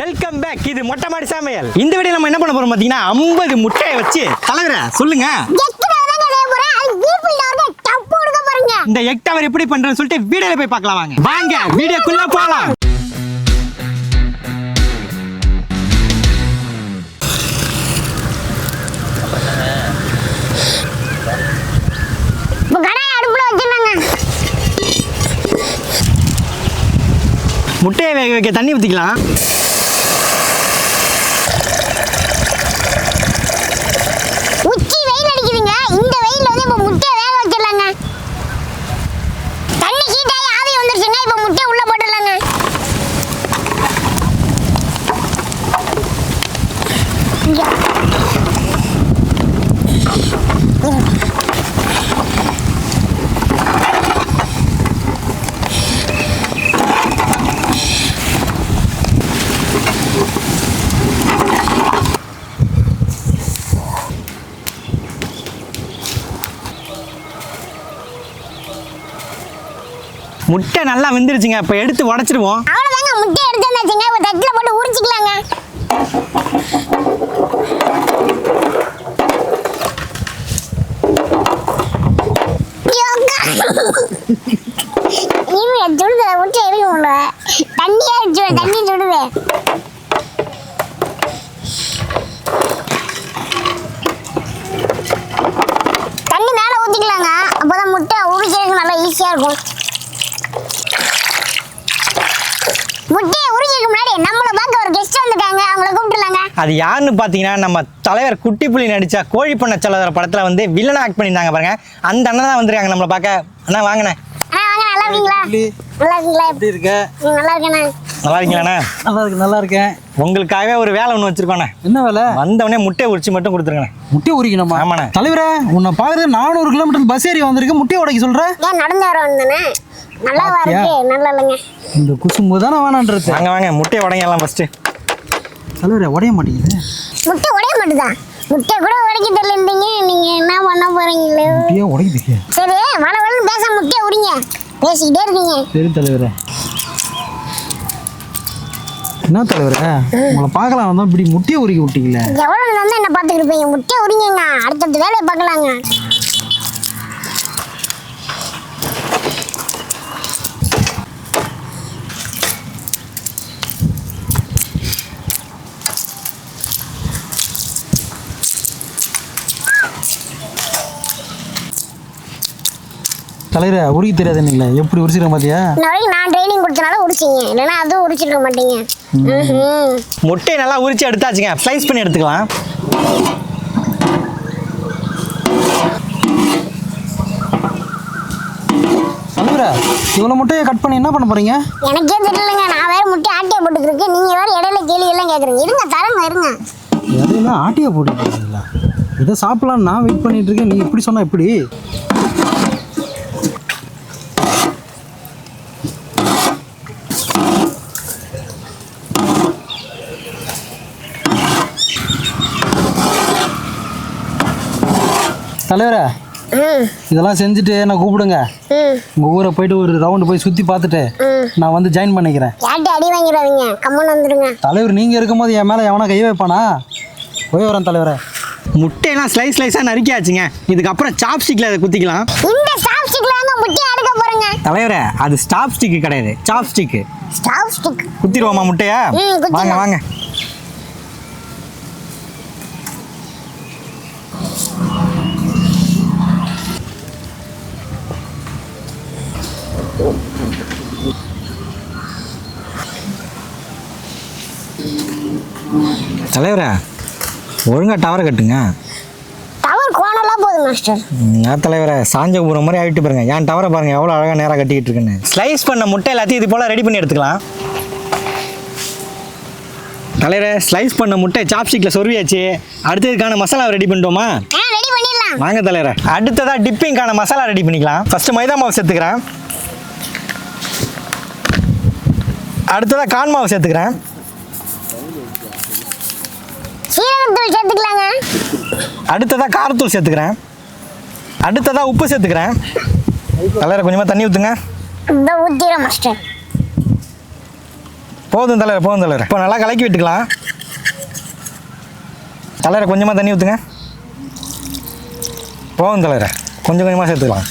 Welcome back இது மொட்டை மாடி சமையல். இந்த வீடியோ நம்ம என்ன பண்ண போறோம் பாத்தீங்கன்னா 50 முட்டையை வச்சு தலைவர சொல்லுங்க. இந்த எக் டவர் எப்படி பண்றேன்னு சொல்லிட்டு வீடியோல போய் பார்க்கலாம் வாங்க. வாங்க வீடியோக்குள்ள போலாம். முட்டையை வேக வைக்க தண்ணி ஊத்திக்கலாம் உச்சி வெயில் அடிக்குதுங்க இந்த வெயில்ல வந்து இப்ப முட்டையை வேக வச்சிடலாங்க தண்ணி ஹீட் ஆகி ஆவி வந்துருச்சுங்க இப்ப முட்டையை உள்ள போட்டுடலாங்க இங்க. முட்டை நல்லா வெந்துருச்சுங்க இப்போ எடுத்து உடைச்சிடுவோம். அவ்வளோதாங்க முட்டை எடுத்து வந்தாச்சுங்க. இப்ப தட்டுல போட்டு உரிச்சிக்கலாங்க. யோகா. சுடுது முட்டை இருக்கு உள்ள தண்ணியா இருக்கு தண்ணி சுடுது தண்ணி மேல ஊத்திக்கலாங்க. அப்பதான் முட்டை உரிக்கிறதுக்கு நல்லா ஈஸியா இருக்கும் முட்டையை உரிக்கிறதுக்கு முன்னாடி நம்மள பார்க்க ஒரு கெஸ்ட் வந்துட்டாங்க அவங்கள கூப்பிட்டுலாங்க. அது யாருன்னு பார்த்தீங்கன்னா நம்ம தலைவர் குட்டி புலி நடிச்ச கோழி பண்ண செல்லதர படத்தில் வந்து வில்லனா ஆக்ட் பண்ணியிருந்தாங்க பாருங்க. அந்த அண்ணன் தான் வந்திருக்காங்க நம்மளை பார்க்க. அண்ணா வாங்கண்ணே. நல்லா இருக்கீங்களா? நல்லா இருக்கீங்களா? எப்படி இருக்க? நல்லா இருக்கேண்ணா. நல்லா இருக்கீங்களாண்ணே? நல்லா இருக்கு நல்லா இருக்கேன். உங்களுக்காகவே ஒரு வேலை ஒன்று வச்சிருக்கோண்ணே. என்ன வேலை? வந்தவொடனே முட்டையை உரிச்சு மட்டும் கொடுத்துருங்கண்ணே. முட்டை உரிக்கணுமா? ஆமாண்ணே. தலைவரே உன்னை பார்க்கறது நானூறு கிலோமீட்டர் பஸ் ஏறி வந்திருக்கு முட்டை உடைக்க சொல்ற? ஏன் நடந்து வர வந்தேண்ணே நல்லா? இருக்கு நல்லா இல்லைங்க. இந்த குசும்பு தானே வேணான்றது. வாங்க வாங்க முட்டையை உடைங்கலாம் ஃபஸ்ட்டு தலைவரே உடைய மாட்டேங்குது. முட்டை உடைய மாட்டுதா? முட்டை கூட உடைக்க தெரியலன்றீங்க. நீங்க என்ன பண்ண போறீங்களோ? முட்டையே உடைக்குது சரி வள வளன்னு பேச முட்டையை உரிங்க பேசிக்கிட்டே இருக்கீங்க. சரி தலைவரே. என்ன தலைவரே? உங்களை பார்க்கலாம் வந்தோம் இப்படி முட்டையை உரிக்க விட்டீங்களே. எவ்வளவு நேரம் தான் என்ன பார்த்துக்கிட்டு இருப்பீங்க முட்டையை உரிங்கங்க அடுத்தடுத்த வேலையை பார்க்கலாங்க. தலைவரே உரிக்க தெரியாதுன்னீங்களே? எப்படி உரிச்சிருக்க பாத்தியா? நான் ட்ரைனிங் கொடுத்தனால உரிச்சிங்க. இல்லைன்னா அதுவும் உரிச்சிருக்க மாட்டீங்க. முட்டையை நல்லா உரிச்சு எடுத்தாச்சுங்க. ஸ்லைஸ் பண்ணி எடுத்துக்கலாம். தலைவரே இவ்வளோ முட்டையை கட் பண்ணி என்ன பண்ண போறீங்க? எனக்கே தெரியலங்க. நான் வேற முட்டை ஆட்டியை போட்டுக்கிருக்கு நீங்க வேற இடையில கேள்வி எல்லாம் கேக்குறீங்க. இருங்க தரங்க இருங்க. இடையில ஆட்டியை போட்டுருக்கீங்களா இதை சாப்பிடலாம் நான் வெயிட் பண்ணிட்டு இருக்கேன். நீ இப்படி சொன்னா எப்படி? தலைவரே இதெல்லாம் செஞ்சுட்டு என்ன கூப்பிடுங்க. ம் உங்கள் ஊரை போயிட்டு ஒரு ரவுண்டு போய் சுற்றி பார்த்துட்டு நான் வந்து ஜாயின் பண்ணிக்கிறேன். அடி வந்துருங்க தலைவர் நீங்கள் இருக்கும்போது என் மேலே எவனா கை வைப்பானா? போய் வரேன் தலைவரே. முட்டையெல்லாம் ஸ்லைஸ் ஸ்லைஸாக நறுக்கியாச்சுங்க. இதுக்கப்புறம் சாப்ஸ்டிக்கில் அதை குத்திக்கலாம். இந்த ஸ்டிக்ல தாங்க முட்டையை எடுக்க போறேங்க. தலைவரே அது ஸ்டாப் ஸ்டிக்கு கிடையாது. சாப் ஸ்டிக்கு ஸ்டாப் ஸ்டிக் குத்திடுவோமா முட்டையா. வாங்க வாங்க. தலைவரே ஒழுங்கா டவரை கட்டுங்க. டவர் கோணலாம் போதும் மாஸ்டர் நான் தலைவரை? சாஞ்ச போகிற மாதிரி ஆகிட்டு பாருங்க. என் டவரை பாருங்க எவ்வளோ அழகாக நேராக கட்டிக்கிட்டு இருக்குன்னு. ஸ்லைஸ் பண்ண முட்டை எல்லாத்தையும் இது போல் ரெடி பண்ணி எடுத்துக்கலாம். தலைவரை ஸ்லைஸ் பண்ண முட்டை சாப்ஸ்டிக்கில் சொருவியாச்சு. அடுத்ததுக்கான மசாலா ரெடி பண்ணிட்டோமா? வாங்க தலைவரை. அடுத்ததாக டிப்பிங்கான மசாலா ரெடி பண்ணிக்கலாம். ஃபஸ்ட்டு மைதா மாவு சேர்த்துக்கிறேன். அடுத்ததாக கான் மாவு சேர்த்துக்கிறேன். சீரகத்தூள் சேர்த்துக்கலாங்க. அடுத்ததாக காரத்தூள் சேர்த்துக்கிறேன். அடுத்ததாக உப்பு சேர்த்துக்கிறேன். தலைவரை கொஞ்சமாக தண்ணி ஊற்றுங்க மாஸ்டர் போதும் தலைவர் போதும் தலைவர் இப்போ நல்லா கலக்கி விட்டுக்கலாம். தலைவரை கொஞ்சமாக தண்ணி ஊற்றுங்க போதும் தலைவரை கொஞ்சம் கொஞ்சமாக சேர்த்துக்கலாம்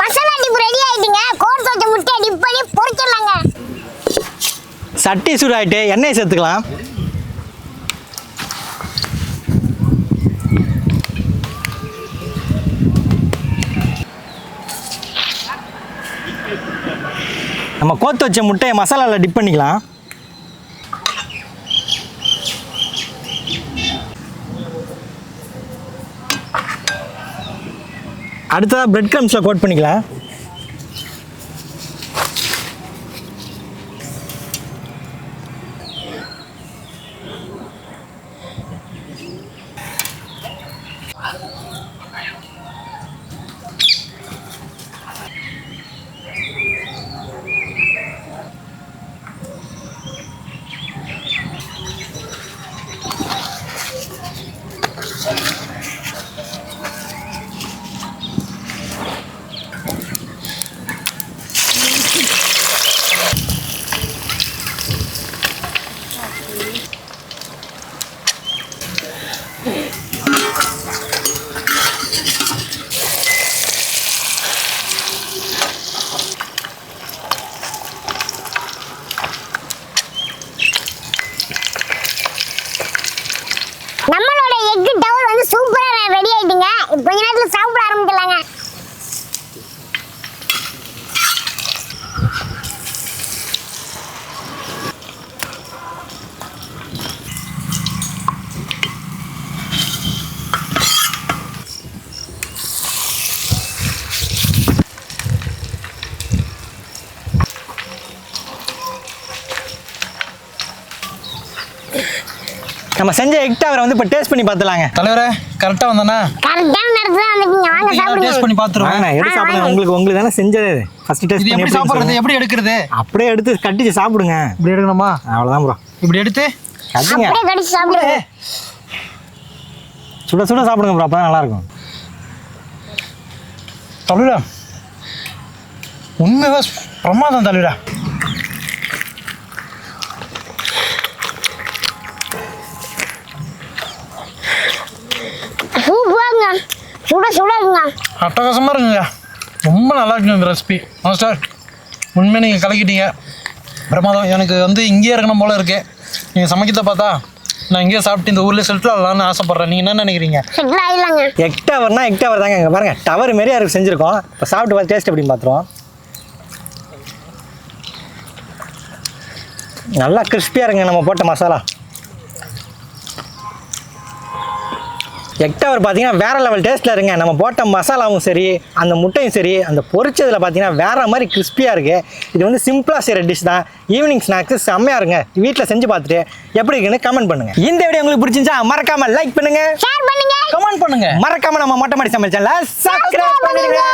மசாலா டிப் ரெடி ஆயிட்டுங்க கோர்ஸ் வச்ச முட்டையை டிப் பண்ணி பொரிச்சிடலாங்க சட்டி சூடாயிட்டு எண்ணெய் சேர்த்துக்கலாம். நம்ம கோத்து வச்ச முட்டையை மசாலாவில் டிப் பண்ணிக்கலாம். அடுத்ததாக பிரெட் க்ரம்ஸில் கோட் பண்ணிக்கலாம் நம்மளோட எக் டவர் வந்து சூப்பரா ரெடி ஆயிட்டீங்க. கொஞ்ச நேரத்துல சாப்பிட நம்ம செஞ்ச எக் டவரை வந்து இப்போ டேஸ்ட் பண்ணி பார்த்துலாங்க. தலைவரே கரெக்டாக வந்தானா? கரெக்டான நேரத்துல வந்துட்டீங்க வாங்க சாப்பிடுங்க. டேஸ்ட் பண்ணி பார்த்துருவோம். வாங்க எடுத்து சாப்பிடுங்க. உங்களுக்கு உங்களுக்கு தானே செஞ்சது ஃபர்ஸ்ட் டேஸ்ட் இது பண்ணி எப்படி எப்படி சாப்பிட்றது? சாப்பிடுறது எப்படி எடுக்கிறது? அப்படியே எடுத்து கட்டிச்சு சாப்பிடுங்க. இப்படி எடுக்கணுமா? அவ்வளோதான் ப்ரோ இப்படி எடுத்து? கட்டிங்க. அப்படியே கடிச்சு சாப்பிடுங்க. சுட சுட சாப்பிடுங்க ப்ரோ அப்போ தான் நல்லாயிருக்கும். தலைவரா உண்மையாக பிரமாதம் தலைவரா. சுட சுட இருக்குங்க அட்டகாசமாக இருக்குங்க ரொம்ப நல்லா இருக்குங்க இந்த ரெசிபி மாஸ்டர் உண்மையாக நீங்கள் கலக்கிட்டீங்க. பிரமாதம். எனக்கு வந்து இங்கேயே இருக்கணும் போல இருக்கு. நீங்கள் சமைக்கிறத பார்த்தா நான் இங்கேயே சாப்பிட்டு இந்த ஊர்லேயே செட்டில் ஆகலாம்னு ஆசைப்பட்றேன். நீங்கள் என்ன நினைக்கிறீங்க? எக் டவர்னா எக் டவர் தாங்க இங்கே பாருங்க. டவர் மாரியா இருக்கு செஞ்சுருக்கோம். இப்போ சாப்பிட்டு பார்த்து டேஸ்ட் எப்படின்னு பார்த்துருவோம்? நல்லா கிறிஸ்பியாக இருங்க நம்ம போட்ட மசாலா. எக் டவர் பார்த்தீங்கன்னா வேற லெவல் டேஸ்ட்டில் இருங்க. நம்ம போட்ட மசாலாவும் சரி அந்த முட்டையும் சரி அந்த பொரிச்சதில் பார்த்தீங்கன்னா வேற மாதிரி கிறிஸ்பியாக இருக்கு. இது வந்து சிம்பிளாக செய்கிற டிஷ் தான். ஈவினிங் ஸ்நாக்ஸ் செம்மையாக இருங்க வீட்டில் செஞ்சு பார்த்துட்டு எப்படி இருக்குன்னு கமெண்ட் பண்ணுங்க. இந்த வீடியோ உங்களுக்கு பிடிச்சிருந்தா மறக்காம லைக் பண்ணுங்க. ஷேர் பண்ணுங்க. கமெண்ட் பண்ணுங்க. மறக்காம நம்ம மொட்டை மாடி சமைச்சல சப்ஸ்கிரைப் பண்ணிடுங்க.